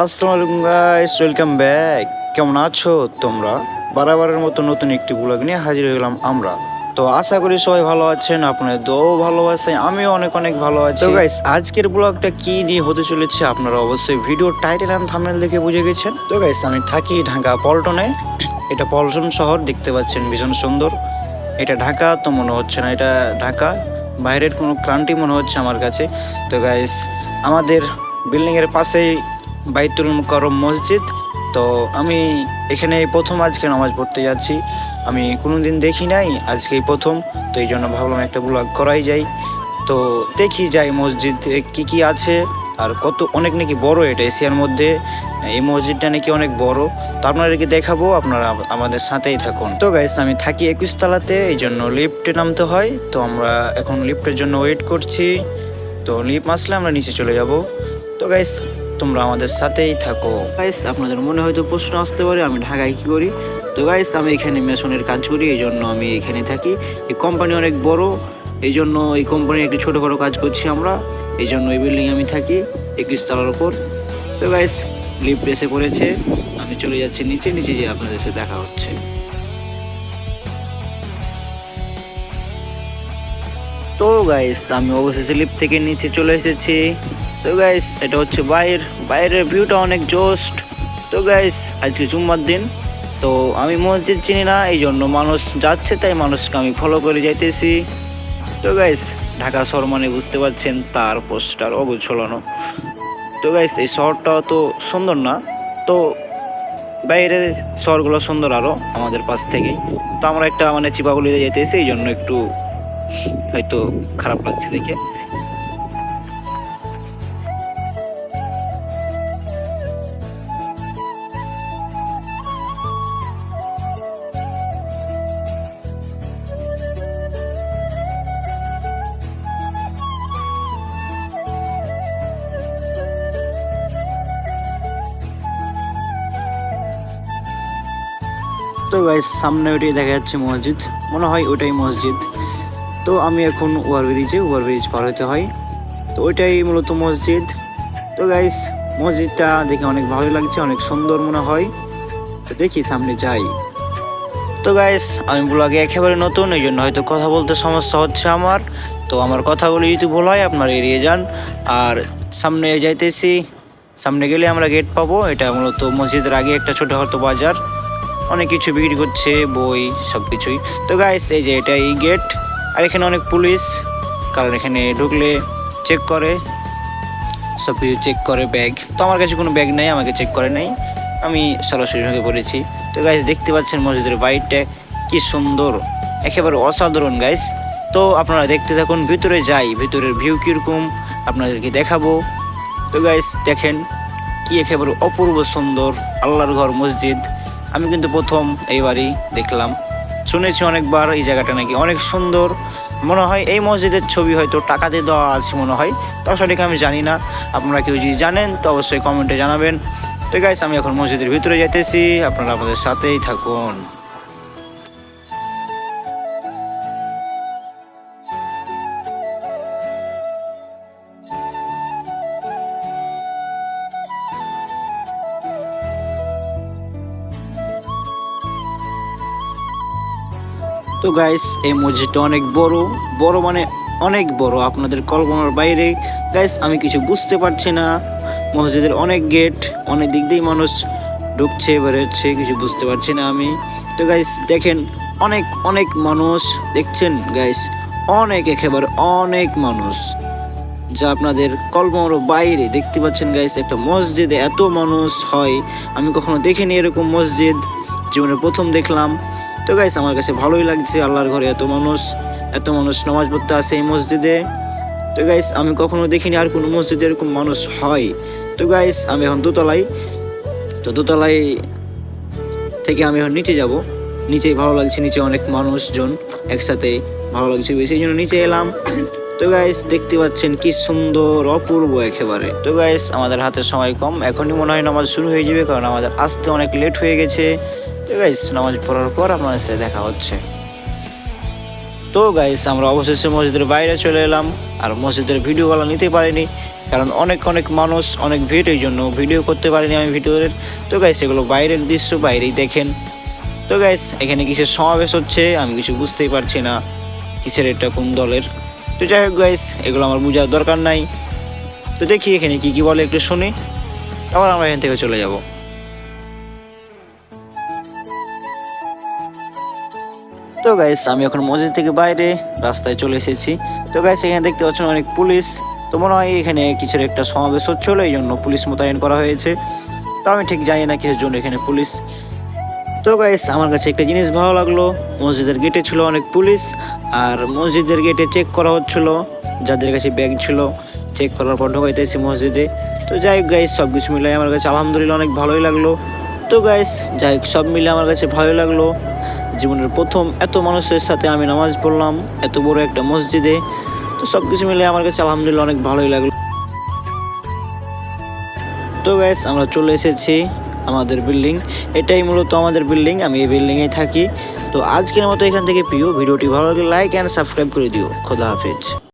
আসসালামু আলাইকুম guys welcome back কেমন আছো তোমরা? বারাবারের মতো নতুন একটি ব্লগ নিয়ে হাজির হয়ে গেলাম আমরা। তো আশা করি সবাই ভালো আছেন আপনাদের দোও ভালো আছে আমিও অনেক অনেক ভালো আছি। তো গাইস আজকের ব্লগটা কি নিয়ে হতে চলেছে আপনারা অবশ্যই ভিডিও টাইটেল অ্যান্ড থাম্বনেল দেখে বুঝে গেছেন। তো গাইস আমি থাকি ঢাকা পল্টনে। এটা পল্টন শহর দেখতে পাচ্ছেন ভীষণ সুন্দর। এটা ঢাকা তো মনে হচ্ছে না এটা ঢাকা। বাইরের কোনো ক্রান্তি মনে হচ্ছে আমার কাছে। তো গাইস আমাদের বিল্ডিংয়ের পাশেই বাইতুল মুকাররম মসজিদ। তো আমি এখানে প্রথম আজকে নামাজ পড়তে যাচ্ছি। আমি কোনোদিন দেখি নাই, আজকেই প্রথম। তো এই জন্য ভাবলাম একটা ব্লগ করাই যাই। তো দেখি যাই মসজিদ কি কি আছে, আর কত অনেক নাকি বড় এটা এশিয়ার মধ্যে। এই মসজিদটা নাকি অনেক বড়। তো আপনাদেরকে দেখাবো, আপনারা আমাদের সাথেই থাকুন। তো গাইস আমি থাকি একুশ তলাতে এই জন্য লিফটে নামতে হয়। তো আমরা এখন লিফটের জন্য ওয়েট করছি। তো লিফট আসলে আমরা নিচে চলে যাব। তো গাইস তোমরা আমাদের সাথেই থাকো। গাইস আপনাদের মনে হয়তো প্রশ্ন আসতে পারে, আমি ঢাকায় কি করি? তো গাইস আমি এখানে মেশনের কাজ করি, এই জন্য আমি এখানে থাকি। এই কোম্পানি অনেক বড়, এই জন্য এই কোম্পানির একটি ছোটোখাটো কাজ করছি আমরা। এই জন্য এই বিল্ডিং আমি থাকি একুশ তলার ওপর তো গাইস লিফট এসে পড়েছে, আমি চলে যাচ্ছি নিচে নিচে যে আপনাদের সাথে দেখা হচ্ছে। তো গাইস আমি অবশেষে লিফট থেকে নিচে চলে এসেছি। তো গাইস এটা হচ্ছে বাইর। বাইরের ভিউটা অনেক জোস্ট। তো গাইস আজকে জুম্মার দিন। তো আমি মসজিদ চিনি না এই জন্য মানুষ যাচ্ছে, তাই মানুষকে আমি ফলো করে যাইতেছি। তো গাইস ঢাকা শহর মানে বুঝতে পারছেন, তার পোস্টার অগুছলানো। তো গাইস এই শহরটা তো সুন্দর না। তো বাইরের শহরগুলো সুন্দর আরও আমাদের পাশ থেকেই। তো আমরা একটা মানে চিপাগুলিতে যেতেছি এই জন্য একটু হয়তো খারাপ লাগছে দেখে। তো গাইস সামনে ওটাই দেখা যাচ্ছে মসজিদ। মনে হয় ওটাই মসজিদ। তো আমি এখন ওভার ব্রিজে ওভার ব্রিজ পার হতে হয়। তো ওইটাই মূলত মসজিদ। তো গাইস মসজিদটা দেখে অনেক ভালো লাগছে, অনেক সুন্দর মনে হয়। তো দেখি সামনে যাই। তো গাইস আমি ব্লগে একেবারে নতুন, এই জন্য হয়তো কথা বলতে সমস্যা হচ্ছে আমার। তো আমার কথাগুলো যদি ভুল হয়, আপনারা এড়িয়ে যান। আর সামনে যাইতেছি, সামনে গেলে আমরা গেট পাবো। এটা মূলত মসজিদের আগে একটা ছোটোখাটো বাজার। অনেক কিছু বিক্রি করছে, বই সব কিছুই তো গাইস এই যে এটাই গেট আর এখানে অনেক পুলিশ, কারণ এখানে ঢুকলে চেক করে সব কিছু চেক করে ব্যাগ তো আমার কাছে কোনো ব্যাগ নেই, আমাকে চেক করে নাই। আমি সরাসরি ঢুকে পড়েছি। তো গাইস দেখতে পাচ্ছেন মসজিদের বাইরটা কি সুন্দর, একেবারে অসাধারণ গাইস তো আপনারা দেখতে থাকুন, ভিতরে যাই, ভিতরের ভিউ কীরকম, আপনাদেরকে দেখাবো। তো গাইস দেখেন কি একেবারে অপূর্ব সুন্দর আল্লাহর ঘর মসজিদ। আমি কিন্তু প্রথম এইবারই দেখলাম। শুনেছি অনেকবার এই জায়গাটা নাকি অনেক সুন্দর। মনে হয় এই মসজিদের ছবি হয়তো টাকা দিয়ে দেওয়া আছে মনে হয়। তাও সঠিক আমি জানি না। আপনারা কেউ যদি জানেন, তো অবশ্যই কমেন্টে জানাবেন। তো গাইস আমি এখন মসজিদের ভিতরে যাইতেছি। আপনারা আমাদের সাথেই থাকুন। তো গাইস এই মসজিদটা অনেক বড়। বড় মানে অনেক বড়। আপনাদের কল্পনার বাইরে। গাইস আমি কিছু বুঝতে পারছি না। মসজিদের অনেক গেট অনেক দিক দিয়েই মানুষ ঢুকছে, এবারে হচ্ছে কিছু বুঝতে পারছি না আমি। তো গাইস দেখেন, অনেক অনেক মানুষ। দেখছেন গাইস অনেক একেবারে অনেক মানুষ। যা আপনাদের কল্পনার বাইরে। দেখতে পাচ্ছেন গাইস একটা মসজিদে এত মানুষ হয়। আমি কখনো দেখিনি এরকম মসজিদ। জীবনে প্রথম দেখলাম। তো গাইস আমার কাছে ভালোই লাগছে আল্লাহর ঘরে এত মানুষ এত মানুষ নামাজ পড়তে আসে এই মসজিদে। তো গাইস আমি কখনো দেখিনি আর কোনো মসজিদে এরকম মানুষ হয়। তো গাইস আমি এখন দোতলায়, তো দোতলায় থেকে আমি এখন নিচে যাব। নিচেই ভালো লাগছে, নিচে অনেক মানুষজন একসাথে ভালো লাগছে বেশি জন্য নিচে এলাম। তো গাইস দেখতে পাচ্ছেন কি সুন্দর, অপূর্ব একেবারে। তো গাইস আমাদের হাতে সময় কম, এখনই মনে হয় নামাজ শুরু হয়ে যাবে, কারণ আমাদের আসতে অনেক লেট হয়ে গেছে। গাইস নামাজ পড়ার পর আপনাদের সাথে দেখা হচ্ছে। তো গাইস আমরা অবশেষে মসজিদের বাইরে চলে এলাম, আর মসজিদের ভিডিওগুলো নিতে পারিনি, কারণ অনেক অনেক মানুষ অনেক ভিড়, এই জন্য ভিডিও করতে পারিনি আমি ভিডিওদের। তো গাইস এগুলো বাইরের দৃশ্য, বাইরেই দেখেন। তো গাইস এখানে কিসের সমাবেশ হচ্ছে, আমি কিছু বুঝতেই পারছি না, কিসের এটা, কোন দলের? তো যাই হোক গাইস এগুলো আমার বোঝার দরকার নাই। তো দেখি এখানে কি কি বলে, একটু শুনি। আবার আমরা এখান থেকে চলে যাব। তো গাইস আমি এখন মসজিদ থেকে বাইরে রাস্তায় চলে এসেছি। তো গাইস এখানে দেখতে পাচ্ছেন অনেক পুলিশ। তো, মনে হয় এখানে কিছুর একটা সমাবেশ হচ্ছিল এই জন্য পুলিশ মোতায়েন করা হয়েছে। তো, আমি ঠিক জানি না কিসের জন্য এখানে পুলিশ। তো গাইস আমার কাছে একটা জিনিস ভালো লাগল। মসজিদের গেটে ছিল অনেক পুলিশ, আর মসজিদের গেটে চেক করা হচ্ছিল। যাদের কাছে ব্যাগ ছিল চেক করার পর ঢোকাইতেছি মসজিদে। তো, যাই গাইস সব কিছু মিলাই আমার কাছে আলহামদুলিল্লাহ অনেক ভালোই লাগল। তো গাইস যাই সব মিলে আমার কাছে ভালোই লাগল। জীবনের প্রথম এত মানুষের সাথে আমি নামাজ পড়লাম, এত বড় একটা মসজিদে। তো সব কিছু মিলে আমার কাছে আলহামদুলিল্লাহ অনেক ভালোই লাগল। তো গাইস আমরা চলে এসেছি আমাদের বিল্ডিং এটাই মূলত আমাদের বিল্ডিং আমি এই বিল্ডিংয়ে থাকি। তো আজকের মতো এখান থেকে প্রিয়, ভিডিওটি ভালো লাগলে লাইক অ্যান্ড সাবস্ক্রাইব করে দিও। খোদা হাফেজ।